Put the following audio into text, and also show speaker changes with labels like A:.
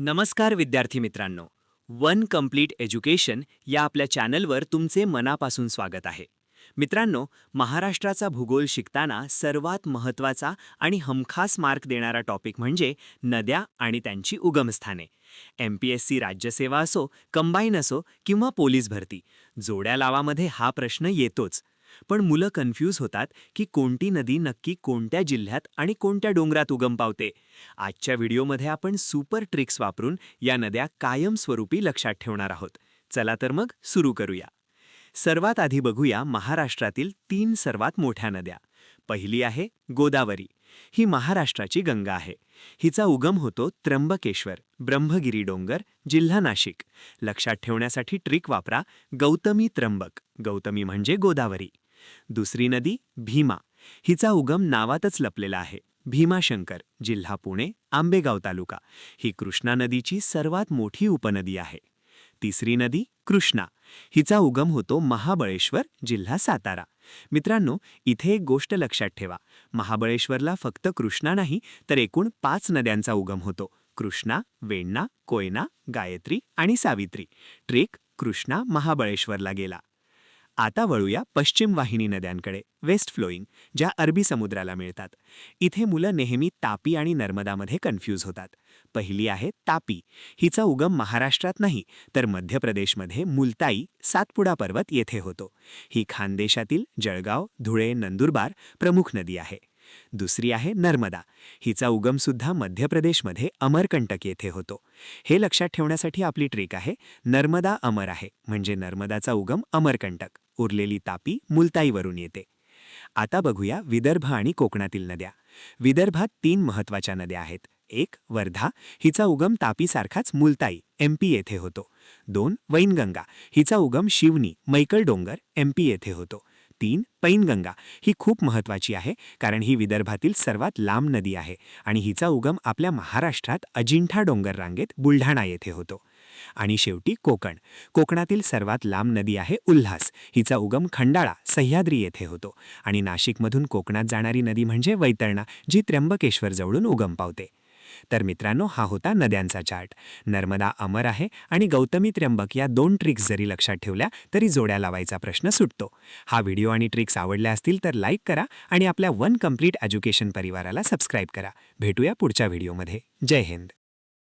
A: नमस्कार विद्यार्थी मित्रांनो. वन कंप्लीट एज्युकेशन या आपल्या चॅनलवर तुमचे मनापासून स्वागत आहे. मित्रांनो महाराष्ट्राचा भूगोल शिकताना सर्वात महत्त्वाचा आणि हमखास मार्क देणारा टॉपिक म्हणजे नद्या आणि त्यांची उगमस्थाने. एम पी एस सी राज्यसेवा असो कंबाईन असो किंवा पोलीस भरती जोड्या लावामध्ये हा प्रश्न येतोच. पण मुलं कन्फ्यूज होतात की कोणती नदी नक्की कोणत्या जिल्ह्यात आणि कोणत्या डोंगरात उगम पावते. आजच्या व्हिडिओमध्ये आपण सुपर ट्रिक्स वापरून या नद्या कायमस्वरूपी लक्षात ठेवणार आहोत. चला तर मग सुरू करूया. सर्वात आधी बघूया महाराष्ट्रातील तीन सर्वात मोठ्या नद्या. पहिली आहे गोदावरी. ही महाराष्ट्राची गंगा आहे. हिचा उगम होतो त्र्यंबकेश्वर ब्रह्मगिरी डोंगर जिल्हा नाशिक. लक्षात ठेवण्यासाठी ट्रिक वापरा गौतमी त्र्यंबक. गौतमी म्हणजे गोदावरी. दुसरी नदी भीमा. हिचा उगम नावातच लपलेला आहे. भीमाशंकर जिल्हा पुणे आंबेगाव तालुका. ही कृष्णा नदीची सर्वात मोठी उपनदी आहे. तिसरी नदी कृष्णा. हिचा उगम होतो महाबळेश्वर जिल्हा सातारा. मित्रांनो इथे एक गोष्ट लक्षात ठेवा. महाबळेश्वरला फक्त कृष्णा नाही तर एकूण पाच नद्यांचा उगम होतो. कृष्णा वेण्णा कोयना गायत्री आणि सावित्री. ट्रेक कृष्णा महाबळेश्वरला गेला. आता वळूया पश्चिम वाहिनी नद्यांकडे वेस्ट फ्लोईंग ज्या अरबी समुद्राला मिळतात. इथे मुलं नेहमी तापी आणि नर्मदामध्ये कन्फ्यूज होतात. पहिली आहे तापी. हिचा उगम महाराष्ट्रात नाही तर मध्य प्रदेशमध्ये मुलताई सातपुडा पर्वत येथे होतो. ही खानदेशातील जळगाव धुळे नंदुरबार प्रमुख नदी आहे. दुसरी आहे नर्मदा. हिचा उगमसुद्धा मध्य प्रदेशमध्ये अमरकंटक येथे होतो. हे लक्षात ठेवण्यासाठी आपली ट्रिक आहे नर्मदा अमर आहे म्हणजे नर्मदाचा उगम अमरकंटक. उरलेली तापी मुलताईवरून येते. आता बघूया विदर्भ आणि कोकणातील नद्या. विदर्भात तीन महत्त्वाच्या नद्या आहेत. एक वर्धा. हिचा उगम तापीसारखाच मुलताई एमपी येथे होतो. दोन वैनगंगा. हिचा उगम शिवनी मैकल डोंगर एमपी येथे होतो. तीन पैनगंगा. ही खूप महत्त्वाची आहे कारण ही विदर्भातील सर्वात लांब नदी आहे आणि हिचा उगम आपल्या महाराष्ट्रात अजिंठा डोंगर रांगेत बुलढाणा येथे होतो. आणि शेवटी कोकण. कोकणातील सर्वात लांब नदी आहे उल्हास. हिचा उगम खंडाळा सह्याद्री येथे होतो. आणि नाशिकमधून कोकणात जाणारी नदी म्हणजे वैतरणा जी त्र्यंबकेश्वर जवळून उगम पावते. तर मित्रांनो हा होता नद्यांचा चार्ट. नर्मदा अमर आहे आणि गौतमी त्र्यंबक या दोन ट्रिक्स जरी लक्षात ठेवल्या तरी जोड्या लावायचा प्रश्न सुटतो. हा व्हिडिओ आणि ट्रिक्स आवडल्या असतील तर लाईक करा आणि आपल्या वन कंप्लीट एज्युकेशन परिवाराला सबस्क्राईब करा. भेटूया पुढच्या व्हिडिओमध्ये. जय हिंद.